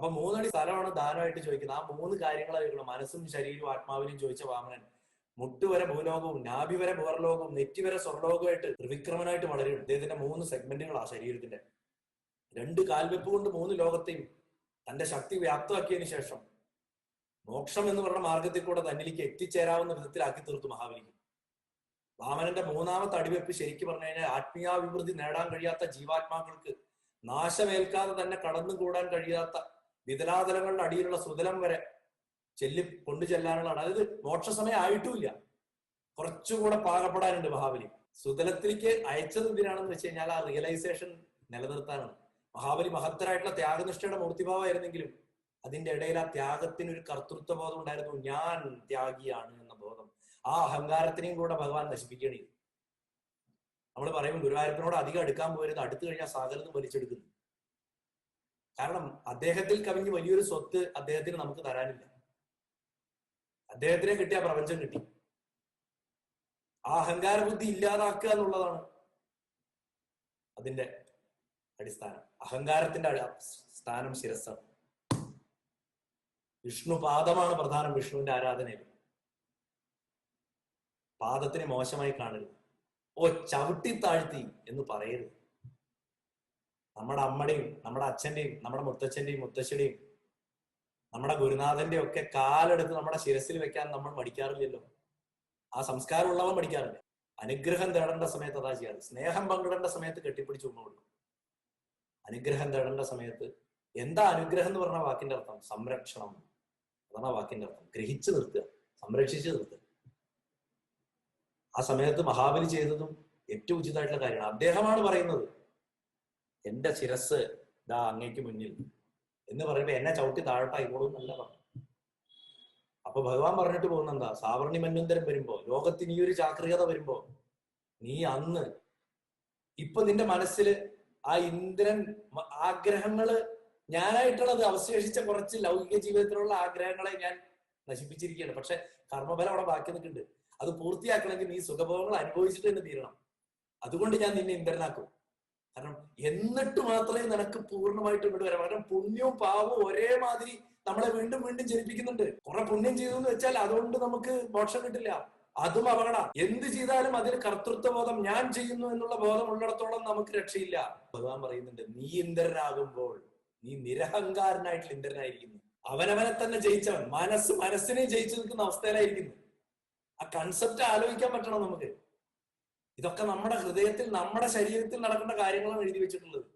അപ്പൊ മൂന്നടി സ്ഥലമാണ് ദാനമായിട്ട് ചോദിക്കുന്നത്. ആ മൂന്ന് കാര്യങ്ങളെ മനസ്സും ശരീരവും ആത്മാവിനും ചോദിച്ച വാമനൻ. മുട്ടുവരെ ഭൂലോകവും നാഭി വരെ ഭൂർലോകവും നെറ്റി വരെ സ്വർലോകമായിട്ട് ത്രിവിക്രമനായിട്ട് വളരും ഇദ്ദേഹത്തിന്റെ മൂന്ന് സെഗ്മെന്റുകളാ ശരീരത്തിന്റെ. രണ്ട് കാൽവെപ്പ് കൊണ്ട് മൂന്ന് ലോകത്തെയും തന്റെ ശക്തി വ്യാപ്തമാക്കിയതിനു ശേഷം മോക്ഷം എന്ന് പറഞ്ഞ മാർഗത്തിൽ കൂടെ തന്നിലേക്ക് എത്തിച്ചേരാവുന്ന വിധത്തിലാക്കി തീർത്തു മഹാബലിക്ക്. വാമനന്റെ മൂന്നാമത്തെ അടിവെപ്പ് ശരിക്കും പറഞ്ഞു കഴിഞ്ഞാൽ ആത്മീയാഭിവൃദ്ധി നേടാൻ കഴിയാത്ത ജീവാത്മാക്കൾക്ക് നാശമേൽക്കാതെ തന്നെ കടന്നുകൂടാൻ കഴിയാത്ത വിതലാതലങ്ങളുടെ അടിയിലുള്ള സുതലം വരെ ചെല്ലി കൊണ്ടു ചെല്ലാനുള്ള അതായത് മോക്ഷസമയം ആയിട്ടുമില്ല. കുറച്ചുകൂടെ പാകപ്പെടാനുണ്ട് മഹാബലി. സുതലത്തിലേക്ക് അയച്ചത് എന്തിനാണെന്ന് വെച്ച് കഴിഞ്ഞാൽ ആ റിയലൈസേഷൻ നിലനിർത്താനാണ്. മഹാബലി മഹത്തരായിട്ടുള്ള ത്യാഗനിഷ്ഠയുടെ മൂർത്തിഭാവമായിരുന്നെങ്കിലും അതിന്റെ ഇടയിൽ ആ ത്യാഗത്തിന് ഒരു കർത്തൃത്വ ബോധം ഉണ്ടായിരുന്നു. ഞാൻ ത്യാഗിയാണ് എന്ന ബോധം. ആ അഹങ്കാരത്തിനെയും കൂടെ ഭഗവാൻ നശിപ്പിക്കണേ നമ്മൾ പറയും ഗുരുവായൂരപ്പനോട് അധികം അടുക്കാൻ പോയത് അടുത്തു കഴിഞ്ഞാൽ സാഗരത്ത് വലിച്ചെടുക്കുന്നു. കാരണം അദ്ദേഹത്തിൽ കവിഞ്ഞ് വലിയൊരു സ്വത്ത് അദ്ദേഹത്തിന് നമുക്ക് തരാനില്ല. അദ്ദേഹത്തിനെ കിട്ടിയ പ്രപഞ്ചം കിട്ടി. ആ അഹങ്കാര ബുദ്ധി ഇല്ലാതാക്കുക എന്നുള്ളതാണ് അതിന്റെ അടിസ്ഥാനം. അഹങ്കാരത്തിന്റെ സ്ഥാനം ശിരസ്സാണ്. വിഷ്ണു പാദമാണ് പ്രധാനം വിഷ്ണുവിന്റെ ആരാധനയിൽ. പാദത്തിനെ മോശമായി കാണരുത്. ഓ ചവിട്ടി താഴ്ത്തി എന്ന് പറയരുത്. നമ്മുടെ അമ്മയുടെയും നമ്മുടെ അച്ഛന്റെയും നമ്മുടെ മുത്തച്ഛന്റെയും മുത്തശ്ശിയുടെയും നമ്മുടെ ഗുരുനാഥന്റെ ഒക്കെ കാലെടുത്ത് നമ്മുടെ ശിരസിൽ വെക്കാൻ നമ്മൾ മടിക്കാറില്ലല്ലോ. ആ സംസ്കാരം ഉള്ളവൻ മടിക്കാറില്ല. അനുഗ്രഹം തേടേണ്ട സമയത്ത് അതാ ചെയ്യാറ്. സ്നേഹം പങ്കിടേണ്ട സമയത്ത് കെട്ടിപ്പിടിച്ച് ഉമ്മ കൊടുക്കും. അനുഗ്രഹം തേടേണ്ട സമയത്ത് എന്താ അനുഗ്രഹം എന്ന് പറഞ്ഞ വാക്കിന്റെ അർത്ഥം? സംരക്ഷണം. അതാണ് ആ വാക്കിന്റെ അർത്ഥം. ഗ്രഹിച്ചു നിർത്തുക. സംരക്ഷിച്ചു നിർത്തുക. ആ സമയത്ത് മഹാബലി ചെയ്തതും ഏറ്റവും ഉചിതമായിട്ടുള്ള കാര്യമാണ്. അദ്ദേഹമാണ് പറയുന്നത്. എന്റെ ശിരസ് ഇതാ അങ്ങേക്ക് മുന്നിൽ. എന്ന് പറയുമ്പോ എന്നെ ചവിട്ടി താഴോട്ടായിക്കോളൂ എന്നല്ല പറഞ്ഞു അപ്പൊ ഭഗവാൻ പറഞ്ഞിട്ട് പോകുന്ന എന്താ സാവർണി മന്വന്തരം വരുമ്പോ ലോകത്തിന് ഈ ഒരു ചാക്രികത വരുമ്പോ നീ അന്ന് ഇപ്പൊ നിന്റെ മനസ്സിൽ ആ ഇന്ദ്രൻ ആഗ്രഹങ്ങൾ ഞാനായിട്ടുള്ളത് അവശേഷിച്ച കുറച്ച് ലൗകിക ജീവിതത്തിലുള്ള ആഗ്രഹങ്ങളെ ഞാൻ നശിപ്പിച്ചിരിക്കുകയാണ്. പക്ഷെ കർമ്മഫലം അവിടെ ബാക്കി നിൽക്കുന്നുണ്ട്. അത് പൂർത്തിയാക്കണമെങ്കിൽ നീ സുഖഭോഗങ്ങൾ അനുഭവിച്ചിട്ട് തന്നെ തീരണം. അതുകൊണ്ട് ഞാൻ നിന്നെ ഇന്ദ്രനാക്കും. കാരണം എന്നിട്ട് മാത്രമേ നിനക്ക് പൂർണമായിട്ട് ഇങ്ങോട്ട് വരാം. കാരണം പുണ്യവും പാവവും ഒരേമാതിരി നമ്മളെ വീണ്ടും വീണ്ടും ജനിപ്പിക്കുന്നുണ്ട്. കുറെ പുണ്യം ചെയ്തു എന്ന് വെച്ചാൽ അതുകൊണ്ട് നമുക്ക് മോക്ഷം കിട്ടില്ല. അതും അപകട. എന്ത് ചെയ്താലും അതിൽ കർത്തൃത്വബോധം ഞാൻ ചെയ്യുന്നു എന്നുള്ള ബോധം ഉള്ളിടത്തോളം നമുക്ക് രക്ഷയില്ല. ഭഗവാൻ പറയുന്നുണ്ട് നീ ഇന്ദ്രനാകുമ്പോൾ നീ നിരഹങ്കാരനായിട്ടുള്ള ഇന്ദ്രനായിരിക്കുന്നു. അവനവനെ തന്നെ ജയിച്ചവൻ. മനസ്സ് മനസ്സിനെ ജയിച്ചു നിൽക്കുന്ന അവസ്ഥയിലായിരിക്കുന്നു. ആ കൺസെപ്റ്റ് ആലോചിക്കാൻ പറ്റണം നമുക്ക്? ഇതൊക്കെ നമ്മുടെ ഹൃദയത്തിൽ നമ്മുടെ ശരീരത്തിൽ നടക്കുന്ന കാര്യങ്ങളാണ് എഴുതി വെച്ചിട്ടുള്ളത്.